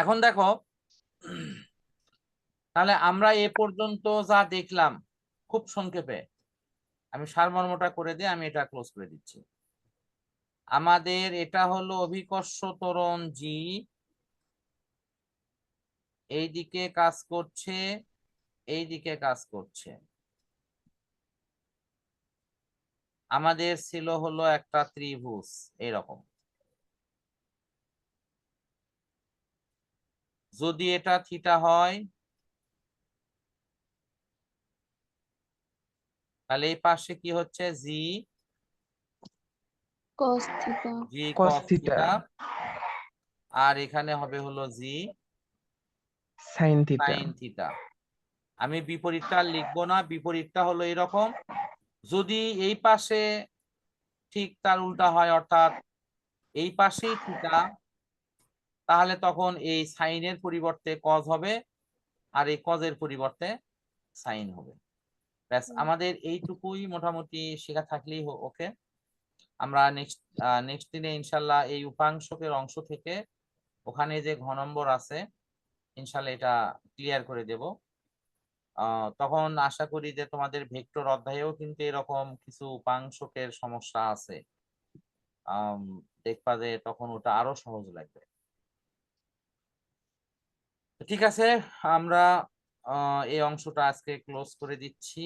এখন দেখো, তাহলে আমরা এ পর্যন্ত যা দেখলাম, খুব সংক্ষেপে, আমি সারমর্মটা করে দিয়ে আমি এটা ক্লোজ করে দিচ্ছি। আমাদের এটা হলো অভিকর্ষ ত্বরণ জি এইদিকে কাজ করছে, এইদিকে কাজ করছে। আমাদের ছিল হলো একটা ত্রিভুজ, এরকম। যদি এটা থিটা হয় তাহলে এই পাশে কি হচ্ছে? জি। Cos Cos আর এখানে হবে হলো জি। Sine theta. Sine theta. আমি বিপরীতটা লিখব না বিপরীতটা হলো এরকম। যদি এই পাশে ঠিক তার উল্টা হয় অর্থাৎ এই পাশেই থিটা তাহলে তখন এই সাইনের পরিবর্তে কজ হবে আর এই কজের পরিবর্তে সাইন হবে। ব্যাস আমাদের এইটুকুই মোটামুটি শেখা থাকলেই ওকে? আমরা নেক্সট নেক্সট দিনে ইনশাল্লাহ এই উপাংশকের অংশ থেকে ওখানে যে ঘ নম্বর আছে ইনশাল্লাহ এটা ক্লিয়ার করে দেব। আহ, তখন আশা করি যে তোমাদের ভেক্টর অধ্যায়েও কিন্তু এরকম কিছু উপাংশকের সমস্যা আছে। দেখবা যে তখন ওটা আরও সহজ লাগবে। ঠিক আছে আমরা এই অংশটা আজকে ক্লোজ করে দিচ্ছি।